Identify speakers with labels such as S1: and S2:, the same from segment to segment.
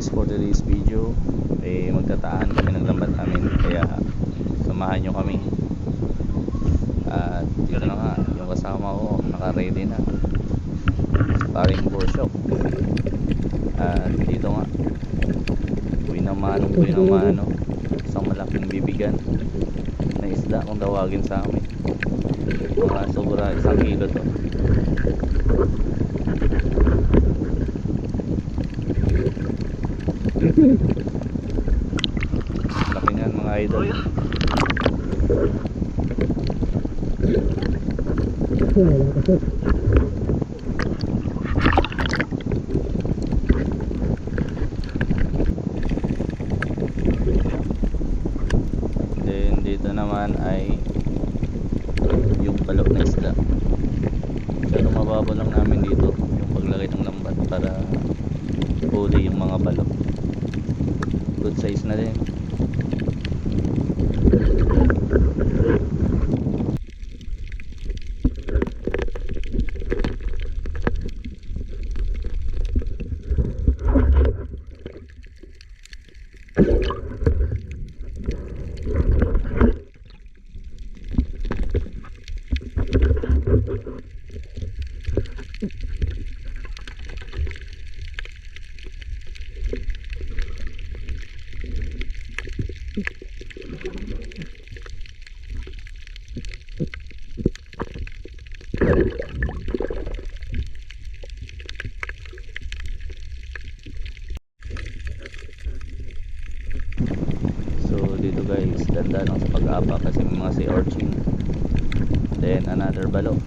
S1: guys, for today's video, eh magtataan kami ng lambat namin kaya samahan nyo kami. At dito na nga, yung kasama ko naka-ready na. Sparring workshop. At dito nga, buhay na mano, buhay na mano. Isang malaking bibigan na isda kung tawagin sa amin. Mga sobra isang kilo to. Laki niyan mga idol. Then dito naman ay yung balok na isda. Pero mababa lang namin dito yung paglagay ng lambat para huli yung mga balok. Good size na din. So dito guys, ganda lang sa pag-apa kasi mga sea urchin. Then another balok.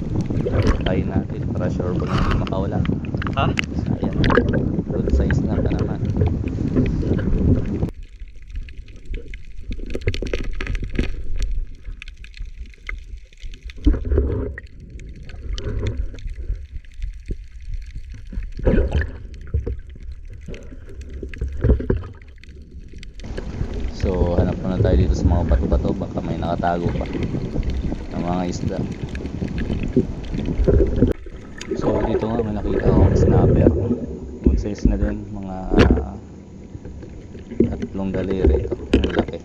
S1: Kain natin para sure po na hindi makawala.
S2: Ha?
S1: Ayan. Good size na pa naman. Tayo dito sa mga bato-bato baka may nakatago pa ng mga isda. So dito nga may nakita akong snapper. Good size na din mga tatlong daliri ito. Ang laki.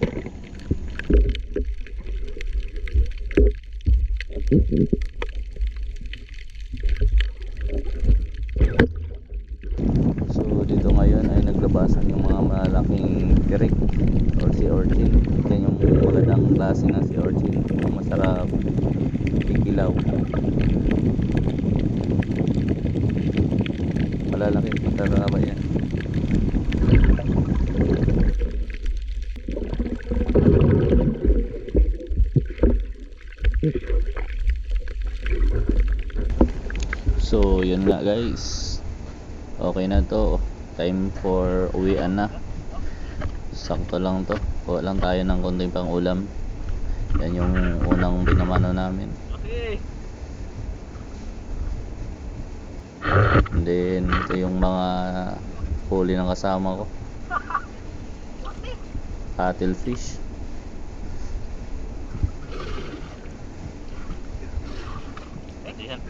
S1: So dito ngayon ay naglabasan yung mga malaking tirik or sea urchin. Yan yung magandang klase ng urchin. Yung masarap kikilaw. Malalaki masarap yan. So yun nga guys Okay na to Time for uwian na Sakto lang to. Kuha lang tayo ng konting pang ulam Yan yung unang binamano namin.
S2: Okay.
S1: And then ito yung mga huli ng kasama ko. Cuttlefish.
S2: Ito yan.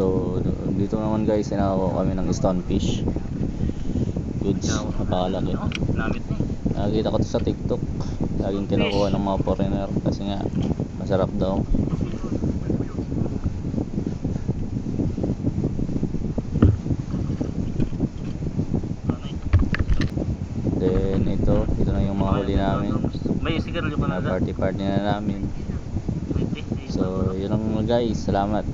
S1: So dito naman guys Sinakakuha kami ng stonefish Goods Napakalaki
S2: lamit mo.
S1: Nakikita ko to sa TikTok. Laging kinukuha ng mga foreigner kasi nga masarap daw. Then ito, ito na yung mga huli namin.
S2: May sigarilyo ka na
S1: Na party party na namin.
S2: dyan?
S1: So, yun lang guys. Salamat.